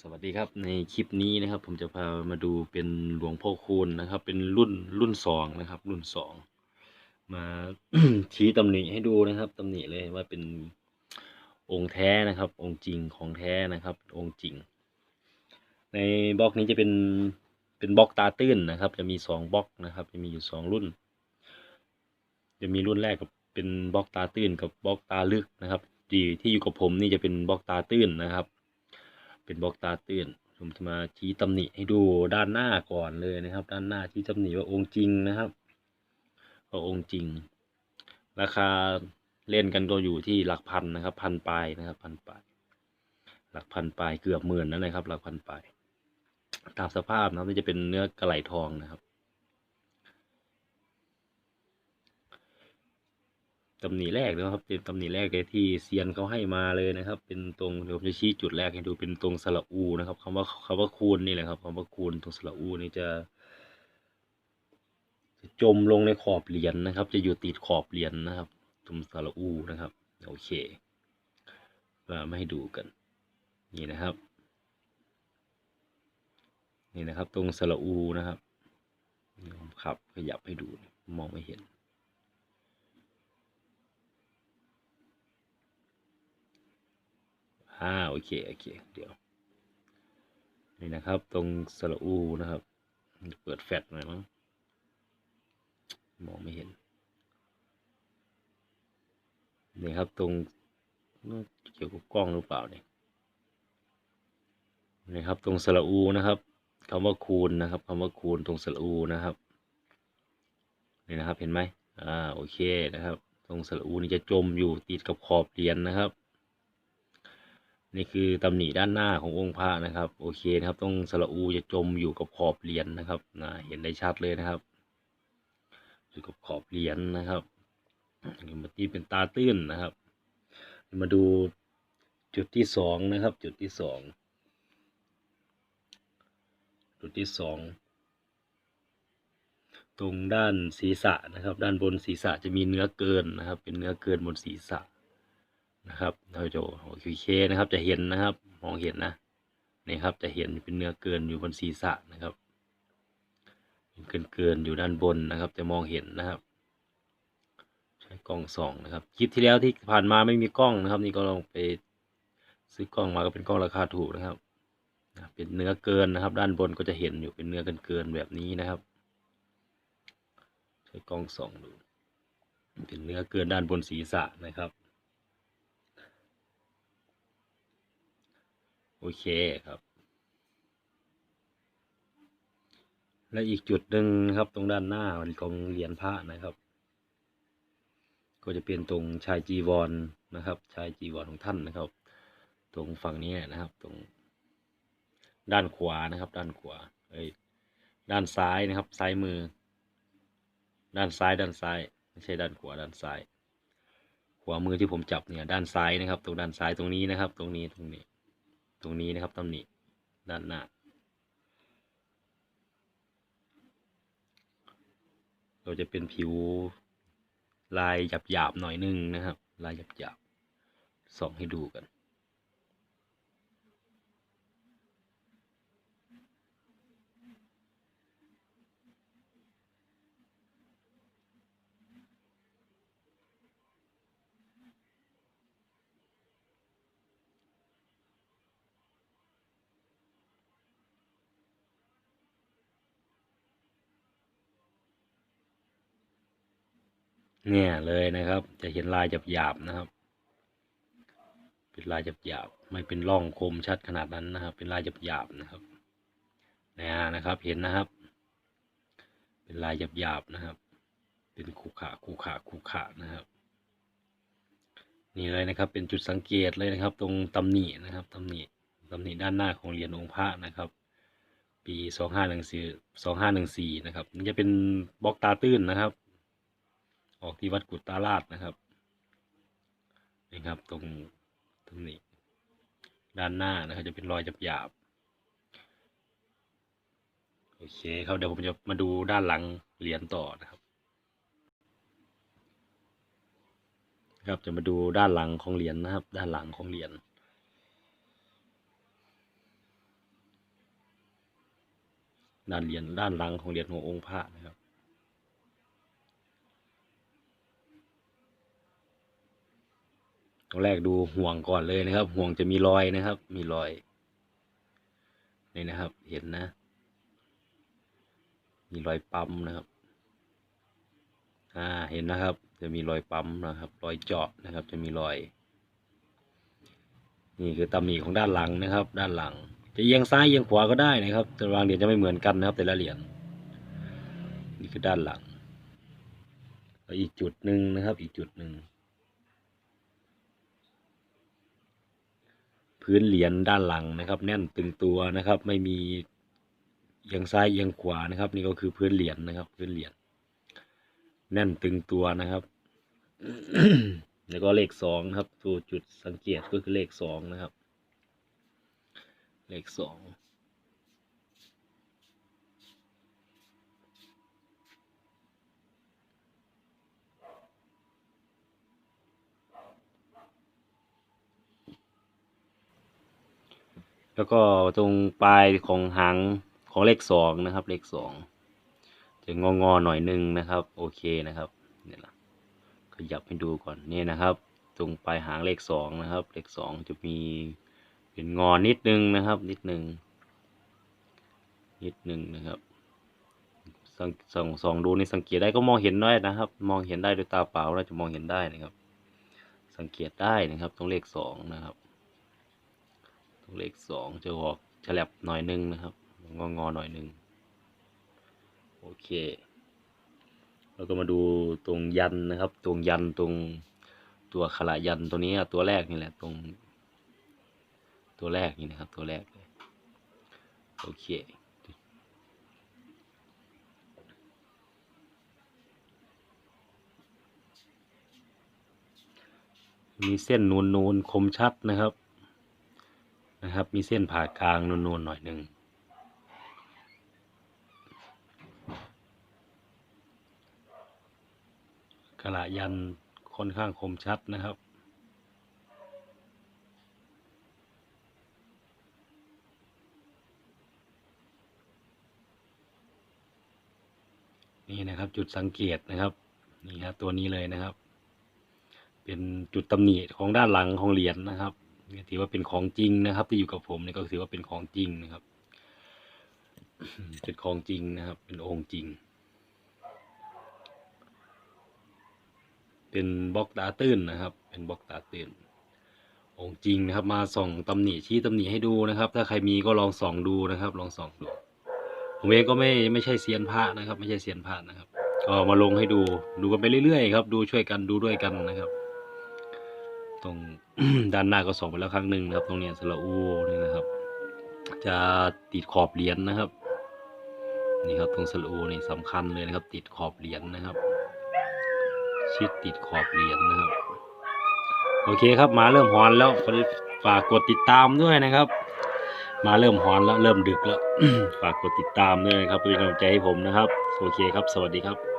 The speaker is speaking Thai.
สวัสดีครับในคลิปนี้นะครับ ผมจะพามาดูเป็นหลวงพ่อคูณนะครับ เป็นรุ่นรุ่นสองนะครับ รุ่นสองมาชี้ตำหนิให้ดูนะครับตำหนิเลยว่าเป็นองค์แท้นะครับ องค์จริงของแท้นะครับ องค์จริง ในบล็อกนี้จะเป็นเป็นบล็อกตาตื้นนะครับ จะมีสองบล็อกนะครับ จะมีอยู่สองรุ่น จะมีรุ่นแรกกับเป็นบล็อกตาตื้นกับบล็อกตาลึกนะครับที่ที่อยู่กับผมนี่จะเป็นบล็อกตาตื้นนะครับ เป็นบล็อกตาตื้นผมจะมาชี้ตำหนิให้ดูด้านหน้าก่อนเลยนะครับ ด้านหน้าชี้ตำหนิว่าองค์จริงนะครับว่าองค์จริง ราคาเล่นกันก็อยู่ที่หลักพันนะครับ พันปลายนะครับพันปลายหลักพันปลายเกือบหมื่นนั่นนะครับ หลักพันปลายตามสภาพนะครับจะเป็นเนื้อกระไหลทองนะครับ ตำหนิแรกนะครับ เป็นตำหนิแรกเลยที่เซียนเขาให้มาเลยนะครับ เป็นตรงเดี๋ยวผมจะชี้จุดแรกให้ดูเป็นตรงสระอูนะครับคำว่าคำว่าคูณนี่แหละครับคำว่าคูณตรงสระอูนี่จะจะจมลงในขอบเหรียญนะครับ จะอยู่ติดขอบเหรียญนะครับตรงสระอูนะครับโอเคมามาให้ดูกัน นี่นะครับ นี่นะครับ ตรงสระอูนะครับนี่ผมขับขยับให้ดูมองไม่เห็น อ่าโอเคโอเคเดี๋ยว นี่นะครับตรงสระอูนะครับ เปิดแฟลชหน่อยมั้งมองไม่เห็นนี่ครับตรงเกี่ยวกับกล้องหรือเปล่าเนี่ยนี่ครับตรงสระอูนะครับคำว่าคูณนะครับคำว่าคูณตรงสระอูนะครับนี่นะครับเห็นไหมอ่าโอเคนะครับ ตรงสระอูนี่จะจมอยู่ติดกับขอบเหรียญนะครับ นี่คือตำหนิด้านหน้าขององค์พระนะครับ โอเคนะครับตรงสระอูจะจมอยู่กับขอบเหรียญนะครับนะเห็นได้ชัดเลยนะครับ อยู่กับขอบเหรียญนะครับมาที่เป็นตาตื้นนะครับ มาดูจุดที่สองนะครับ จุดที่สองจุดที่สองตรงด้านศีรษะนะครับ ด้านบนศีรษะจะมีเนื้อเกินนะครับ เป็นเนื้อเกินบนศีรษะ นะครับเราจะโอเคนะครับ จะเห็นนะครับ มองเห็นนะนี่ครับ จะเห็นเป็นเนื้อเกินอยู่บนศีรษะนะครับ เกินเกินอยู่ด้านบนนะครับ จะมองเห็นนะครับ ใช้กล้องส่องนะครับ คลิปที่แล้วที่ผ่านมาไม่มีกล้องนะครับ นี่ก็ลองไปซื้อกล้องมาก็เป็นกล้องราคาถูกนะครับ เป็นเนื้อเกินนะครับ ด้านบนก็จะเห็นอยู่เป็นเนื้อเกินเกินแบบนี้นะครับ ใช้กล้องส่องดู เป็นเนื้อเกินด้านบนศีรษะนะครับ โอเคครับ และอีกจุดหนึ่งนะครับตรงด้านหน้าของเหรียญพระนะครับ ก็จะเป็นตรงชายจีวรนนะครับ ชายจีวรของท่านนะครับ ตรงฝั่งนี้นะครับ ตรง ด้านขวานะครับ ด้านขวาเอ้ยด้านซ้ายนะครับ ซ้ายมือ ด้านซ้าย ด้านซ้าย ไม่ใช่ด้านขวา ด้านซ้าย ขวามือที่ผมจับเนี่ย ด้านซ้ายนะครับ ตรงด้านซ้ายตรงนี้นะครับ ตรงนี้ตรงนี้ รงนี้นะครับตำหนิด้านหน้า เราจะเป็นผิวลายหยาบๆหน่อยนึงนะครับ ลายหยาบๆส่องให้ดูกัน เนี่ยเลยนะครับ จะเห็นลายหยาบๆนะครับ เป็นลายหยาบๆไม่เป็นร่องคมชัดขนาดนั้นนะครับ เป็นลายหยาบๆนะครับเนะนะครับ เห็นนะครับ เป็นลายหยาบๆนะครับ เป็นขูขาขูขาขูขานะครับ นี่เลยนะครับ เป็นจุดสังเกตเลยนะครับ ตรงตำหนินะครับตำหนิตำหนิด้านหน้าของเหรียญองค์พระนะครับปีสองห้าหนึ่งสี่สองห้าหนึ่งสี่นะครับนี่จะเป็นบล็อกตาตื้นนะครับ ออกที่วัดกุฎตาลาดนะครับนี่ครับตรงตรงนี้ด้านหน้านะครับจะเป็นรอยหยาบๆโอเคครับเดี๋ยวผมจะมาดูด้านหลังเหรียญต่อนะครับ ครับจะมาดูด้านหลังของเหรียญนะครับ ด้านหลังของเหรียญด้านเหรียญด้านหลังของเหรียญขององค์พระนะครับ ตอนแรกดูห่วงก่อนเลยนะครับ ห่วงจะมีรอยนะครับ มีรอย นี่นะครับ เห็นนะ มีรอยปั๊มนะครับ อ่า เห็นนะครับ จะมีรอยปั๊มนะครับ รอยเจาะนะครับ จะมีรอย นี่คือตำหนิของด้านหลังนะครับ ด้านหลัง จะเอียงซ้ายเอียงขวาก็ได้นะครับแต่วางเหรียญจะไม่เหมือนกันนะครับ แต่ละเหรียญ นี่คือด้านหลังอีกจุดหนึ่งนะครับ อีกจุดหนึ่ง พื้นเหรียญด้านหลังนะครับ แน่นตึงตัวนะครับ ไม่มีเอียงซ้ายเอียงขวานะครับ นี่ก็คือพื้นเหรียญนะครับ พื้นเหรียญแน่นตึงตัวนะครับ แล้วก็เลขสองนะครับตัวจุดสังเกตก็คือเลขสองนะครับ เลขสอง แล้วก็ตรงปลายของหางของเลขสองนะครับ เลขสองจะงองอๆหน่อยหนึงนะครับ โอเคนะครับเนี่ยนะขยับให้ดูก่อนนี่นะครับ ตรงปลายหางเลขสองนะครับ เลขสองจะมีเป็นงอนิดนึงนะครับ นิดนึงนิดนึงนะครับสังส่องส่องดูนี่สังเกตได้ก็มองเห็นได้นะครับ มองเห็นได้ด้วยตาเปล่าน่าจะมองเห็นได้นะครับ สังเกตได้นะครับตรงเลขสองนะครับ เลขสองจะออกฉลับหน่อยนึงนะครับ งองอหน่อยนึง โอเค แล้วก็มาดูตรงยันนะครับ ตรงยันตรงตัวขลายันตัวนี้ตัวแรกนี่แหละตรง ตัวแรกนี่นะครับ ตัวแรกโอเคมีเส้นนูนนูนๆคมชัดนะครับ นะครับ มีเส้นผ่ากลางนูนๆหน่อยหนึ่งขณะยันค่อนข้างคมชัดนะครับนี่นะครับจุดสังเกตนะครับนี่ครับตัวนี้เลยนะครับ เป็นจุดตำหนิของด้านหลังของเหรียญนะครับ ถือว่าเป็นของจริงนะครับ ที่อยู่กับผมนี่ก็ถือว่าเป็นของจริงนะครับ เป็นของจริงนะครับ เป็นองค์จริง เป็นบล็อกตาตื้นนะครับ เป็นบล็อกตาตื้นองค์จริงนะครับ มาส่องตำหนิชี้ตำหนิให้ดูนะครับ ถ้าใครมีก็ลองส่องดูนะครับ ลองส่องดูผมเองก็ไม่ไม่ใช่เซียนพระนะครับ ไม่ใช่เซียนพระนะครับก็มาลงให้ดูดูกันไปเรื่อยๆครับ ดูช่วยกันดูด้วยกันนะครับ ตรงด้านหน้าก็ส่องไปแล้วครั้งหนึ่งนะครับ ตรงเนี้ยสระอูนี่นะครับ จะติดขอบเหรียญนะครับนี่ครับตรงสระอูนี่สำคัญเลยนะครับ ติดขอบเหรียญนะครับ ชิดติดขอบเหรียญนะครับ โอเคครับมาเริ่มฮอนแล้วฝากกดติดตามด้วยนะครับมาเริ่มฮอนแล้วเริ่มดึกแล้ว ฝากกดติดตามด้วยนะครับเป็นกำลังใจให้ผมนะครับ โอเคครับ สวัสดีครับ